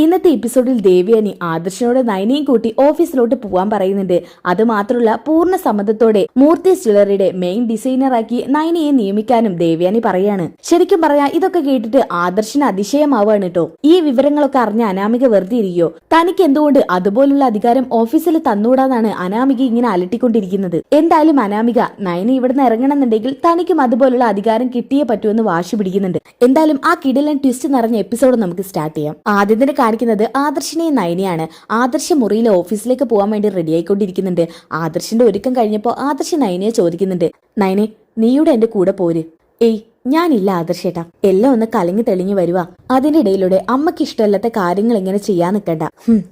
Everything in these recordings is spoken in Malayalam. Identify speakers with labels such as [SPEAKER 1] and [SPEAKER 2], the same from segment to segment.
[SPEAKER 1] ഇന്നത്തെ എപ്പിസോഡിൽ ദേവിയാനി ആദർശനോട് നയനയും കൂട്ടി ഓഫീസിലോട്ട് പോവാൻ പറയുന്നുണ്ട്. അത് മാത്രമല്ല പൂർണ സമ്മതത്തോടെ മൂർത്തി ജ്വല്ലറിയുടെ മെയിൻ ഡിസൈനറാക്കി നയനയെ നിയമിക്കാനും ദേവയാനി പറയാണ്. ശരിക്കും പറയാ ഇതൊക്കെ കേട്ടിട്ട് ആദർശന് അതിശയമാവാണ് കേട്ടോ ഈ വിവരങ്ങളൊക്കെ അറിഞ്ഞ അനാമിക വെറുതെ ഇരിക്കോ തനിക്ക് എന്തുകൊണ്ട് അതുപോലുള്ള അധികാരം ഓഫീസിൽ തന്നൂടാന്നാണ് അനാമിക ഇങ്ങനെ അലട്ടിക്കൊണ്ടിരിക്കുന്നത്. എന്തായാലും അനാമിക നയന ഇവിടുന്ന് ഇറങ്ങണമെന്നുണ്ടെങ്കിൽ തനിക്കും അതുപോലുള്ള അധികാരം കിട്ടിയേ പറ്റുമെന്ന് വാശി പിടിക്കുന്നുണ്ട്. എന്തായാലും ആ കിടലൻ ട്വിസ്റ്റ് നിറഞ്ഞ എപ്പിസോഡ് നമുക്ക് സ്റ്റാർട്ട് ചെയ്യാം. ആദ്യം തന്നെ കാണിക്കുന്നത് ആദർശിനെയും നയനയാണ്. ആദർശ മുറിയിൽ ഓഫീസിലേക്ക് പോകാൻ വേണ്ടി റെഡി ആയിക്കൊണ്ടിരിക്കുന്നുണ്ട്. ആദർശിന്റെ ഒരുക്കം കഴിഞ്ഞപ്പോൾ ആദർശ നയനയെ ചോദിക്കുന്നുണ്ട്. നയനെ നീയുടെ എന്റെ കൂടെ പോര്. ഏയ് ഞാനില്ല ആദർശേട്ടാ എല്ലാം ഒന്ന് കലങ്ങി തെളിഞ്ഞു വരുവാ. അതിന്റെ ഇടയിലൂടെ അമ്മയ്ക്ക് ഇഷ്ടമല്ലാത്ത കാര്യങ്ങൾ ഇങ്ങനെ ചെയ്യാൻ നിൽക്കണ്ട.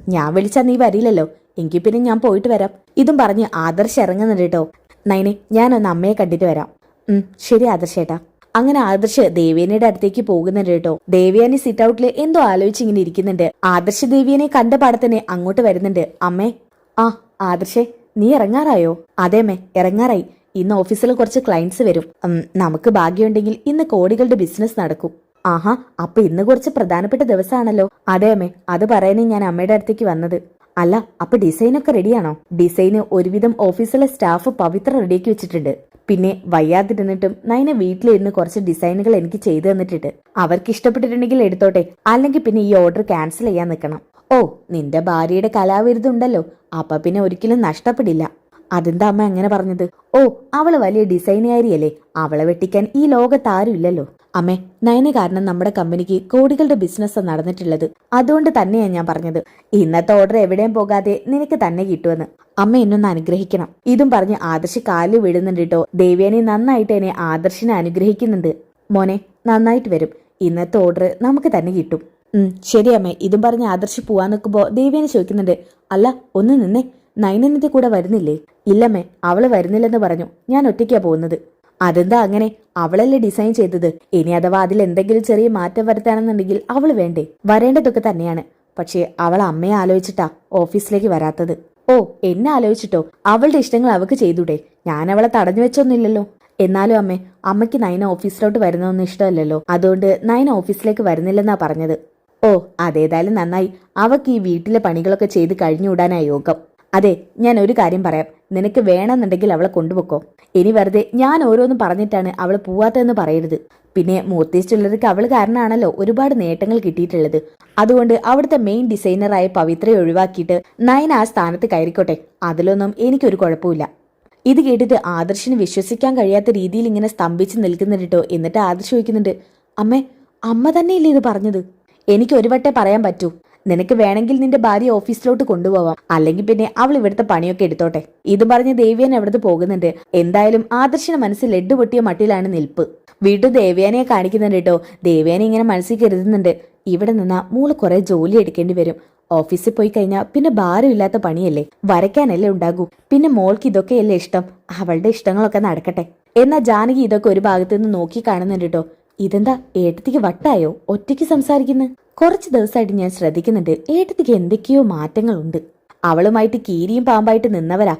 [SPEAKER 1] ഞാൻ വിളിച്ചാ നീ വരില്ലല്ലോ. എങ്കിൽ പിന്നെ ഞാൻ പോയിട്ട് വരാം. ഇതും പറഞ്ഞ് ആദർശ് ഇറങ്ങുന്നുണ്ട് കേട്ടോ. നയനെ ഞാനൊന്ന് അമ്മയെ കണ്ടിട്ട് വരാം. ശരി ആദർശേട്ടാ അങ്ങനെ ആദർശ് ദേവ്യാനിയുടെ അടുത്തേക്ക് പോകുന്നുണ്ട് കേട്ടോ. ദേവ്യാനി സിറ്റ് ഔട്ടിൽ എന്തോ ആലോചിച്ച് ഇങ്ങനെ ഇരിക്കുന്നുണ്ട്. ആദർശ് ദേവിയനെ കണ്ട പാടത്തന്നെ അങ്ങോട്ട് വരുന്നുണ്ട്. അമ്മേ ആ ആദർശേ നീ ഇറങ്ങാറായോ? അതേമ്മേ ഇറങ്ങാറായി. ഇന്ന് ഓഫീസിൽ കുറച്ച് ക്ലയൻസ് വരും. നമുക്ക് ഭാഗ്യമുണ്ടെങ്കിൽ ഇന്ന് കോടികളുടെ ബിസിനസ് നടക്കും. ആഹാ അപ്പൊ ഇന്ന് കുറച്ച് പ്രധാനപ്പെട്ട ദിവസമാണല്ലോ അതെ അമ്മേ അത് പറയാനേ ഞാൻ അമ്മയുടെ അടുത്തേക്ക് വന്നത്. അല്ല അപ്പൊ ഡിസൈനൊക്കെ റെഡിയാണോ ഡിസൈന് ഒരുവിധം ഓഫീസിലെ സ്റ്റാഫ് പവിത്ര റെഡിയാക്കി വെച്ചിട്ടുണ്ട്. പിന്നെ വയ്യാതിരുന്നിട്ടും നയന വീട്ടിലിരുന്ന് കുറച്ച് ഡിസൈനുകൾ എനിക്ക് ചെയ്തു തന്നിട്ടുണ്ട്. അവർക്ക് ഇഷ്ടപ്പെട്ടിട്ടുണ്ടെങ്കിൽ എടുത്തോട്ടെ. അല്ലെങ്കിൽ പിന്നെ ഈ ഓർഡർ ക്യാൻസൽ ചെയ്യാൻ നിൽക്കണം. ഓ നിന്റെ ഭാര്യയുടെ കലാവിരുദ്ധുണ്ടല്ലോ അപ്പൊ പിന്നെ ഒരിക്കലും നഷ്ടപ്പെടില്ല. അതെന്താ അമ്മ അങ്ങനെ പറഞ്ഞത്? ഓ അവൾ വലിയ ഡിസൈനുകാരിയല്ലേ അവളെ വെട്ടിക്കാൻ ഈ ലോകത്താരും ഇല്ലല്ലോ അമ്മേ നയന കാരണം നമ്മുടെ കമ്പനിക്ക് കോടികളുടെ ബിസിനസ് നടന്നിട്ടുള്ളത്. അതുകൊണ്ട് തന്നെയാണ് ഞാൻ പറഞ്ഞത്. ഇന്നത്തെ ഓർഡർ എവിടെയും പോകാതെ നിനക്ക് തന്നെ കിട്ടുമെന്ന്. അമ്മ എന്നൊന്ന് അനുഗ്രഹിക്കണം. ഇതും പറഞ്ഞ് ആദർശി കാലിൽ വീഴുന്നുണ്ട് കേട്ടോ ദേവ്യാനി നന്നായിട്ട് എന്നെ ആദർശിനെ അനുഗ്രഹിക്കുന്നുണ്ട്. മോനെ നന്നായിട്ട് വരും. ഇന്നത്തെ ഓർഡർ നമുക്ക് തന്നെ കിട്ടും. ഉം ശരി അമ്മേ. ഇതും പറഞ്ഞ് ആദർശി പോവാൻ നിൽക്കുമ്പോ ദേവ്യാനി ചോദിക്കുന്നുണ്ട്. അല്ല ഒന്ന് നിന്നെ. നയനന്റെ കൂടെ വരുന്നില്ലേ? ഇല്ലമ്മേ അവൾ വരുന്നില്ലെന്ന് പറഞ്ഞു. ഞാൻ ഒറ്റയ്ക്കാ പോകുന്നത്. അതെന്താ അങ്ങനെ? അവളല്ലേ ഡിസൈൻ ചെയ്തത്. ഇനി അഥവാ അതിൽ എന്തെങ്കിലും ചെറിയ മാറ്റം വരുത്താനെന്നുണ്ടെങ്കിൽ അവൾ വേണ്ടേ? വരേണ്ടതൊക്കെ തന്നെയാണ്. പക്ഷേ അവൾ അമ്മയെ ആലോചിച്ചിട്ടാ ഓഫീസിലേക്ക് വരാത്തത്. ഓ എന്നെ ആലോചിച്ചിട്ടോ? അവളുടെ ഇഷ്ടങ്ങൾ അവൾക്ക് ചെയ്തൂടെ? ഞാൻ അവളെ തടഞ്ഞു വെച്ചൊന്നുമില്ലല്ലോ. എന്നാലും അമ്മേ അമ്മയ്ക്ക് നയന ഓഫീസിലോട്ട് വരുന്നതൊന്നും ഇഷ്ടമല്ലല്ലോ. അതുകൊണ്ട് നയന ഓഫീസിലേക്ക് വരുന്നില്ലെന്നാ പറഞ്ഞത്. ഓ അതേതായാലും നന്നായി. അവക്ക് ഈ വീട്ടിലെ പണികളൊക്കെ ചെയ്ത് കഴിഞ്ഞുകൂടാനാ യോഗം. അതെ ഞാൻ ഒരു കാര്യം പറയാം. നിനക്ക് വേണമെന്നുണ്ടെങ്കിൽ അവളെ കൊണ്ടുപോക്കോ ഇനി വെറുതെ ഞാൻ ഓരോന്നും പറഞ്ഞിട്ടാണ് അവൾ പോവാത്തതെന്ന് പറയരുത്. പിന്നെ മൂർത്തി ജ്വല്ലറിക്ക് അവൾ കാരണമാണല്ലോ ഒരുപാട് നേട്ടങ്ങൾ കിട്ടിയിട്ടുള്ളത്. അതുകൊണ്ട് അവിടുത്തെ മെയിൻ ഡിസൈനറായ പവിത്രയെ ഒഴിവാക്കിയിട്ട് നയൻ ആ സ്ഥാനത്ത് കയറിക്കോട്ടെ. അതിലൊന്നും എനിക്കൊരു കുഴപ്പമില്ല ഇത് കേട്ടിട്ട് ആദർശിന് വിശ്വസിക്കാൻ കഴിയാത്ത രീതിയിൽ ഇങ്ങനെ സ്തംഭിച്ച് നിൽക്കുന്നുണ്ട് എന്നിട്ട് ആദർശ് ചോദിക്കുന്നുണ്ട് അമ്മേ അമ്മ തന്നെയല്ലേ ഇത് പറഞ്ഞത്? എനിക്ക് ഒരു വട്ടേ പറയാൻ പറ്റൂ. നിനക്ക് വേണമെങ്കിൽ നിന്റെ ഭാര്യ ഓഫീസിലോട്ട് കൊണ്ടുപോവാം. അല്ലെങ്കിൽ പിന്നെ അവൾ ഇവിടുത്തെ പണിയൊക്കെ എടുത്തോട്ടെ. ഇത് പറഞ്ഞ് ദേവിയൻ എവിടുന്ന് പോകുന്നുണ്ട്. എന്തായാലും ആദർശിന് മനസ്സിൽ ലഡ്ഡു പൊട്ടിയ മട്ടിലാണ് നിൽപ്പ്. വീണ്ടും ദേവ്യാനെ കാണിക്കുന്നുണ്ട് കേട്ടോ. ദേവ്യാനെ ഇങ്ങനെ മനസ്സിൽ കരുതുന്നുണ്ട്. ഇവിടെ നിന്നാ മൂൾ കുറെ ജോലി എടുക്കേണ്ടി വരും. ഓഫീസിൽ പോയി കഴിഞ്ഞാൽ പിന്നെ ഭാരമില്ലാത്ത പണിയല്ലേ? വരയ്ക്കാനല്ലേ ഉണ്ടാകൂ. പിന്നെ മോൾക്ക് ഇതൊക്കെയല്ലേ ഇഷ്ടം. അവളുടെ ഇഷ്ടങ്ങളൊക്കെ നടക്കട്ടെ. എന്നാ ജാനകി ഇതൊക്കെ ഒരു ഭാഗത്തു നിന്ന് നോക്കി കാണുന്നുണ്ട് കേട്ടോ. ഇതെന്താ ഏട്ടത്തിക്ക് വട്ടായോ? ഒറ്റയ്ക്ക് സംസാരിക്കുന്നു? കുറച്ച് ദിവസമായിട്ട് ഞാൻ ശ്രദ്ധിക്കുന്നുണ്ട്. ഏട്ടത്തിക്ക് എന്തൊക്കെയോ മാറ്റങ്ങളുണ്ട്. അവളുമായിട്ട് കീരിയും പാമ്പായിട്ട് നിന്നവരാ.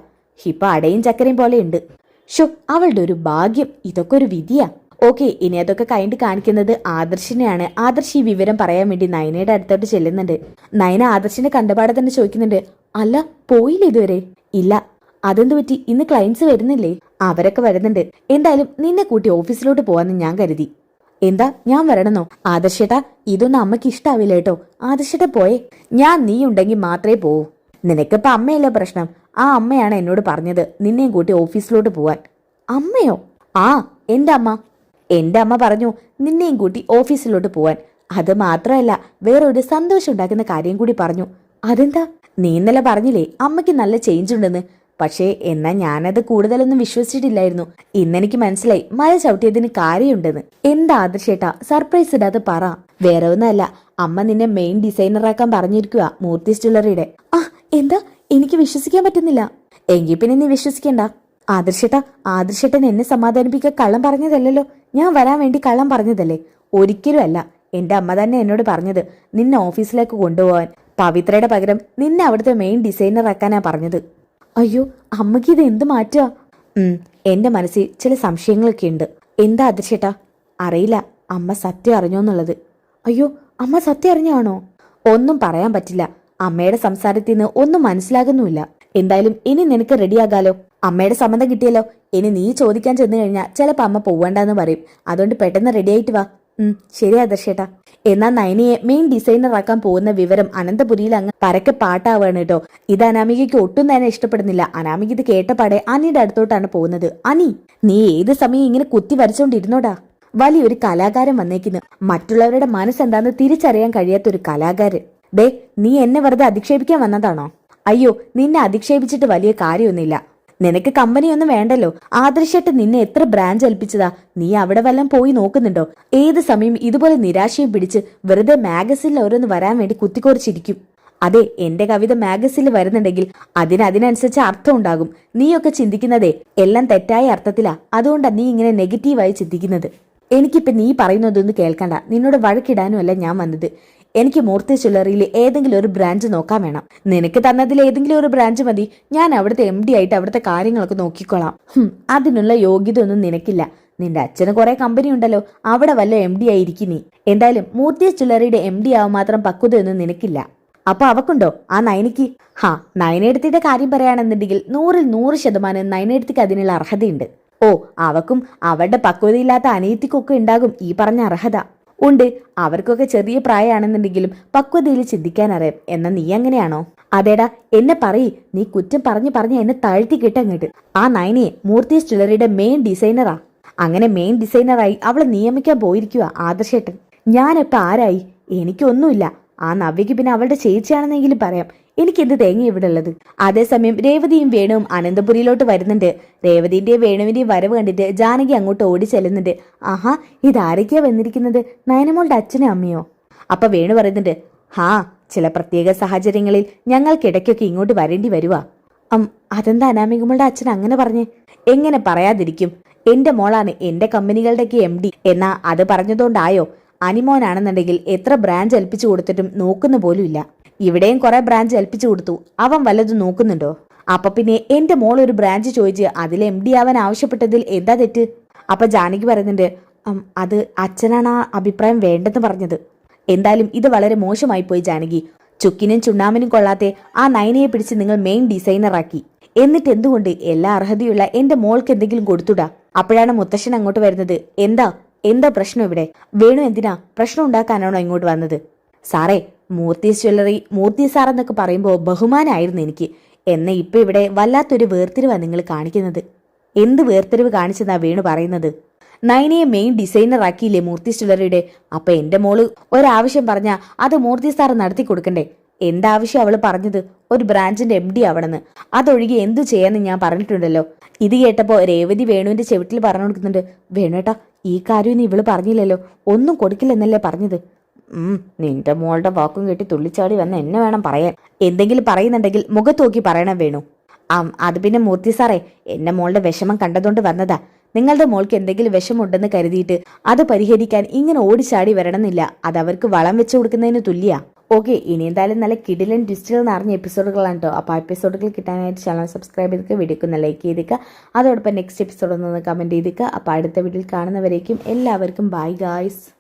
[SPEAKER 1] ഇപ്പൊ അടയും ചക്കരയും പോലെയുണ്ട്. ഷോ അവളുടെ ഒരു ഭാഗ്യം. ഇതൊക്കെ ഒരു വിധിയാ. ഓക്കെ ഇനി അതൊക്കെ കഴിഞ്ഞിട്ട് കാണിക്കുന്നത് ആദർശിനെയാണ്. ആദർശ് ഈ വിവരം പറയാൻ വേണ്ടി നയനയുടെ അടുത്തോട്ട് ചെല്ലുന്നുണ്ട്. നയന ആദർശിനെ കണ്ടപാടെ തന്നെ ചോദിക്കുന്നുണ്ട്. അല്ല പോയില്ല ഇതുവരെ? ഇല്ല. അതെന്ത് പറ്റി? ഇന്ന് ക്ലയൻസ് വരുന്നില്ലേ? അവരൊക്കെ വരുന്നുണ്ട്. എന്തായാലും നിന്നെ കൂട്ടി ഓഫീസിലോട്ട് പോവാന്ന് ഞാൻ കരുതി. എന്താ ഞാൻ വരണെന്നോ? ആദർശേട്ടാ ഇതൊന്നും അമ്മയ്ക്ക് ഇഷ്ടാവില്ല കേട്ടോ. ആദർശേട്ട പോയേ. ഞാൻ നീ ഉണ്ടെങ്കിൽ മാത്രമേ പോവൂ. നിനക്കിപ്പോ അമ്മയല്ല പ്രശ്നം? ആ അമ്മയാണ് എന്നോട് പറഞ്ഞത്. നിന്നെയും കൂട്ടി ഓഫീസിലോട്ട് പോവാൻ. അമ്മയോ? ആ എന്റെ അമ്മ. എന്റെ അമ്മ പറഞ്ഞു നിന്നെയും കൂട്ടി ഓഫീസിലോട്ട് പോവാൻ. അത് മാത്രമല്ല വേറൊരു സന്തോഷം ഉണ്ടാക്കുന്ന കാര്യം കൂടി പറഞ്ഞു. അതെന്താ? നീ ഇന്നലെ പറഞ്ഞില്ലേ അമ്മയ്ക്ക് നല്ല ചേഞ്ച് ഉണ്ടെന്ന്. പക്ഷേ എന്നാ ഞാനത് കൂടുതലൊന്നും വിശ്വസിച്ചിട്ടില്ലായിരുന്നു. ഇന്നെനിക്ക് മനസ്സിലായി മഴ ചവിട്ടിയതിന് കാര്യമുണ്ടെന്ന്. എന്താ ആദർശേട്ടാ സർപ്രൈസ് ഇടാതെ പറ. വേറെ ഒന്നല്ല അമ്മ നിന്നെ മെയിൻ ഡിസൈനറാക്കാൻ പറഞ്ഞിരിക്കുക മൂർത്തി സ്റ്റുള്ളറിയുടെ ആ എന്താ? എനിക്ക് വിശ്വസിക്കാൻ പറ്റുന്നില്ല. എങ്കിൽ പിന്നെ നീ വിശ്വസിക്കണ്ട. ആദർശേട്ടാ ആദർശേട്ടൻ എന്നെ സമാധാനിപ്പിക്കാൻ കള്ളം പറഞ്ഞതല്ലല്ലോ. ഞാൻ വരാൻ വേണ്ടി കള്ളം പറഞ്ഞതല്ലേ? ഒരിക്കലും അല്ല. എന്റെ അമ്മ തന്നെ എന്നോട് പറഞ്ഞത് നിന്നെ ഓഫീസിലേക്ക് കൊണ്ടുപോകാൻ പവിത്രയുടെ പകരം നിന്നെ അവിടുത്തെ മെയിൻ ഡിസൈനർ ആക്കാനാ പറഞ്ഞത്. അയ്യോ അമ്മയ്ക്ക് ഇത് എന്ത് മാറ്റുക ഉം എന്റെ മനസ്സിൽ ചില സംശയങ്ങളൊക്കെ ഉണ്ട്. എന്താ അതിർച്ചേട്ടാ അറിയില്ല അമ്മ സത്യം അറിഞ്ഞോന്നുള്ളത് അയ്യോ അമ്മ സത്യം അറിഞ്ഞാണോ? ഒന്നും പറയാൻ പറ്റില്ല. അമ്മയുടെ സംസാരത്തിൽ നിന്ന് ഒന്നും മനസ്സിലാകുന്നുമില്ല. എന്തായാലും ഇനി നിനക്ക് റെഡിയാകാലോ? അമ്മയുടെ സമ്മതം കിട്ടിയല്ലോ. ഇനി നീ ചോദിക്കാൻ ചെന്നു കഴിഞ്ഞാൽ ചിലപ്പോ അമ്മ പോവേണ്ടെന്ന് പറയും. അതുകൊണ്ട് പെട്ടെന്ന് റെഡിയായിട്ട് വാ. ശരി ആദർശേട്ടാ എന്നാൽ നയനയെ മെയിൻ ഡിസൈനർ ആക്കാൻ പോകുന്ന വിവരം അനന്തപുരിയിൽ അങ്ങ് പരക്കെ പാട്ടാവാണ് കേട്ടോ ഇത് അനാമികയ്ക്ക് ഒട്ടും തന്നെ ഇഷ്ടപ്പെടുന്നില്ല. അനാമിക ഇത് കേട്ടപാടെ അനിയുടെ അടുത്തോട്ടാണ് പോകുന്നത്. അനി നീ ഏത് സമയം ഇങ്ങനെ കുത്തി വരച്ചോണ്ടിരുന്നോടാ? വലിയൊരു കലാകാരൻ വന്നേക്കുന്നു. മറ്റുള്ളവരുടെ മനസ്സെന്താന്ന് തിരിച്ചറിയാൻ കഴിയാത്ത ഒരു കലാകാരൻ. ദേ നീ എന്നെ വെറുതെ അധിക്ഷേപിക്കാൻ വന്നതാണോ? അയ്യോ നിന്നെ അധിക്ഷേപിച്ചിട്ട് വലിയ കാര്യമൊന്നുമില്ല. നിനക്ക് കമ്പനിയൊന്നും വേണ്ടല്ലോ. ആദർശട്ട് നിന്നെ എത്ര ബ്രാഞ്ച് ഏൽപ്പിച്ചതാ? നീ അവിടെ വല്ലം പോയി നോക്കുന്നുണ്ടോ? ഏത് സമയം ഇതുപോലെ നിരാശയും പിടിച്ച് വെറുതെ മാഗസിനിൽ ഓരോന്ന് വരാൻ വേണ്ടി കുത്തിക്കുറിച്ചിരിക്കും അതെ എന്റെ കവിത മാഗസിനിൽ വരുന്നുണ്ടെങ്കിൽ അതിന് അതിനനുസരിച്ച് അർത്ഥം ഉണ്ടാകും. നീയൊക്കെ ചിന്തിക്കുന്നതേ എല്ലാം തെറ്റായ അർത്ഥത്തിലാ. അതുകൊണ്ടാ നീ ഇങ്ങനെ നെഗറ്റീവായി ചിന്തിക്കുന്നത്. എനിക്കിപ്പോ നീ പറയുന്നതൊന്നും കേൾക്കണ്ട. നിന്നോട് വഴക്കിടാനും അല്ല ഞാൻ വന്നത്. എനിക്ക് മൂർത്തി ജ്വല്ലറിയിലെ ഏതെങ്കിലും ഒരു ബ്രാഞ്ച് നോക്കാൻ വേണം. നിനക്ക് തന്നതിൽ ഏതെങ്കിലും ഒരു ബ്രാഞ്ച് മതി. ഞാൻ അവിടുത്തെ എം ഡി ആയിട്ട് അവിടുത്തെ കാര്യങ്ങളൊക്കെ നോക്കിക്കോളാം. അതിനുള്ള യോഗ്യത ഒന്നും നിനക്കില്ല. നിന്റെ അച്ഛന് കുറെ കമ്പനി ഉണ്ടല്ലോ. അവിടെ വല്ല എം ഡി ആയിരിക്കും നീ. എന്തായാലും മൂർത്തി ജ്വല്ലറിയുടെ എം ഡി ആവാൻ മാത്രം പക്വതയൊന്നും നിനക്കില്ല. അപ്പൊ അവക്കുണ്ടോ? ആ നയനിക്ക് ഹാ നയനെടുത്തിയുടെ കാര്യം പറയുകയാണെന്നുണ്ടെങ്കിൽ നൂറിൽ നൂറ് ശതമാനം നയനെടുത്തിക്ക് അതിനുള്ള അർഹതയുണ്ട്. ഓ അവക്കും അവരുടെ പക്വതയില്ലാത്ത അനിയത്തിക്കൊക്കെ ഉണ്ടാകും ഈ പറഞ്ഞ അർഹത. ഉണ്ട്. അവർക്കൊക്കെ ചെറിയ പ്രായമാണെന്നുണ്ടെങ്കിലും പക്വതയിൽ ചിന്തിക്കാനറിയാം. എന്നാ നീ അങ്ങനെയാണോ? അതേടാ എന്നെ പറയ്. നീ കുറ്റം പറഞ്ഞു പറഞ്ഞ് എന്നെ താഴ്ത്തി കിട്ടങ്ങട്ട് ആ നയനിയെ മൂർത്തി ജ്വല്ലറിയുടെ മെയിൻ ഡിസൈനറാ അങ്ങനെ മെയിൻ ഡിസൈനറായി അവളെ നിയമിക്കാൻ പോയിരിക്കുക ആദർശേട്ടൻ. ഞാനിപ്പോ ആരായി? എനിക്കൊന്നുമില്ല. ആ നവ്യക്ക് പിന്നെ അവളുടെ ചേച്ചിയാണെന്നെങ്കിലും പറയാം. എനിക്ക് എന്ത് തേങ്ങ ഇവിടെ ഉള്ളത് അതേസമയം രേവതിയും വേണുവും അനന്തപുരിയിലോട്ട് വരുന്നുണ്ട്. രേവതിന്റെയും വേണുവിന്റെയും വരവ് കണ്ടിട്ട് ജാനകി അങ്ങോട്ട് ഓടി ചെല്ലുന്നുണ്ട്. ആഹാ ഇതാരൊക്കെയാ വന്നിരിക്കുന്നത്? നയനമോളുടെ അച്ഛനും അമ്മയോ? അപ്പൊ വേണു പറയുന്നുണ്ട് ഹാ ചില പ്രത്യേക സാഹചര്യങ്ങളിൽ ഞങ്ങൾക്കിടയ്ക്കൊക്കെ ഇങ്ങോട്ട് വരേണ്ടി വരുവാ. അം അതെന്താ അനാമികമ്മളുടെ അച്ഛൻ അങ്ങനെ പറഞ്ഞേ? എങ്ങനെ പറയാതിരിക്കും. എന്റെ മോളാണ് എന്റെ കമ്പനികളുടെയൊക്കെ എം ഡി എന്നാ അത് പറഞ്ഞതുകൊണ്ടായോ? അനിമോനാണെന്നുണ്ടെങ്കിൽ എത്ര ബ്രാഞ്ച് ഏൽപ്പിച്ചു കൊടുത്തിട്ടും നോക്കുന്ന പോലും ഇല്ല ഇവിടെയും കുറെ ബ്രാഞ്ച് ഏൽപ്പിച്ചു കൊടുത്തു. അവൻ വല്ലതും നോക്കുന്നുണ്ടോ? അപ്പൊ പിന്നെ എന്റെ മോൾ ഒരു ബ്രാഞ്ച് ചോദിച്ച് അതിൽ എം ഡി ആവാൻ ആവശ്യപ്പെട്ടതിൽ എന്താ തെറ്റ്? അപ്പൊ ജാനകി പറയുന്നുണ്ട് അത് അച്ഛനാണ് ആ അഭിപ്രായം വേണ്ടെന്ന് പറഞ്ഞത്. എന്തായാലും ഇത് വളരെ മോശമായി പോയി ജാനകി. ചുക്കിനും ചുണ്ണാമ്പിനും കൊള്ളാത്തെ ആ നയനയെ പിടിച്ച് നിങ്ങൾ മെയിൻ ഡിസൈനറാക്കി എന്നിട്ട് എന്തുകൊണ്ട് എല്ലാ അർഹതയുള്ള എന്റെ മോൾക്ക് എന്തെങ്കിലും കൊടുത്തുടാ? അപ്പോഴാണ് മുത്തശ്ശൻ അങ്ങോട്ട് വരുന്നത്. എന്താ? എന്താ പ്രശ്നം ഇവിടെ? വേണു എന്തിനാ? പ്രശ്നം ഉണ്ടാക്കാനാണോ ഇങ്ങോട്ട് വന്നത്? സാറേ മൂർത്തീസ് ജ്വല്ലറി മൂർത്തി സാർ എന്നൊക്കെ പറയുമ്പോൾ ബഹുമാനമായിരുന്നു എനിക്ക്. എന്നെ ഇപ്പം ഇവിടെ വല്ലാത്തൊരു വേർതിരിവാണ് നിങ്ങൾ കാണിക്കുന്നത്. എന്ത് വേർതിരിവ് കാണിച്ചെന്നാ വേണു പറയുന്നത്? നയനയെ മെയിൻ ഡിസൈനർ ആക്കിയില്ലേ മൂർത്തി ജ്വല്ലറിയുടെ? അപ്പം എന്റെ മോൾ ഒരാവശ്യം പറഞ്ഞാൽ അത് മൂർത്തി സാർ നടത്തി കൊടുക്കണ്ടേ? എന്താവശ്യം അവൾ പറഞ്ഞത്? ഒരു ബ്രാഞ്ചിന്റെ എം ഡി ആവണമെന്ന്. അതൊഴികെ എന്തു ചെയ്യാന്ന് ഞാൻ പറഞ്ഞിട്ടുണ്ടല്ലോ. ഇത് കേട്ടപ്പോൾ രേവതി വേണുവിന്റെ ചെവിട്ടിൽ പറഞ്ഞു കൊടുക്കുന്നുണ്ട്. വേണുവേട്ടാ ഈ കാര്യം ഇവൾ പറഞ്ഞില്ലല്ലോ. ഒന്നും കൊടുക്കില്ലെന്നല്ലേ പറഞ്ഞത്? നിന്റെ മോളുടെ വാക്കും കേട്ടി തുള്ളിച്ചാടി വന്ന് എന്നെ വേണം പറയാൻ. എന്തെങ്കിലും പറയുന്നുണ്ടെങ്കിൽ മുഖത്തോക്കി പറയണം വേണു. ആ അത് പിന്നെ മൂർത്തി സാറേ എന്നെ മോളുടെ വിഷമം കണ്ടതുകൊണ്ട് വന്നതാ. നിങ്ങളുടെ മോൾക്ക് എന്തെങ്കിലും വിഷമുണ്ടെന്ന് കരുതിയിട്ട് അത് പരിഹരിക്കാൻ ഇങ്ങനെ ഓടിച്ചാടി വരണമെന്നില്ല. അത് അവർക്ക് വളം വെച്ചു കൊടുക്കുന്നതിന് തുല്യ. ഓക്കെ ഇനി എന്തായാലും നല്ല കിടിലൻ ഡിസ്റ്റിൽ നിറഞ്ഞ എപ്പിസോഡുകളാണ് കേട്ടോ അപ്പോൾ ആ എപ്പിസോഡുകൾ കിട്ടാനായിട്ട് ചാനൽ സബ്സ്ക്രൈബ് ചെയ്തിട്ട് വീഡിയോക്ക് ഒന്ന് ലൈക്ക് ചെയ്തേക്കുക അതോടൊപ്പം നെക്സ്റ്റ് എപ്പിസോഡ് ഒന്ന് കമന്റ് ചെയ്തേക്കുക അപ്പോൾ അടുത്ത വീഡിയോയിൽ കാണുന്നവരേക്കും എല്ലാവർക്കും ബൈ ഗായ്സ്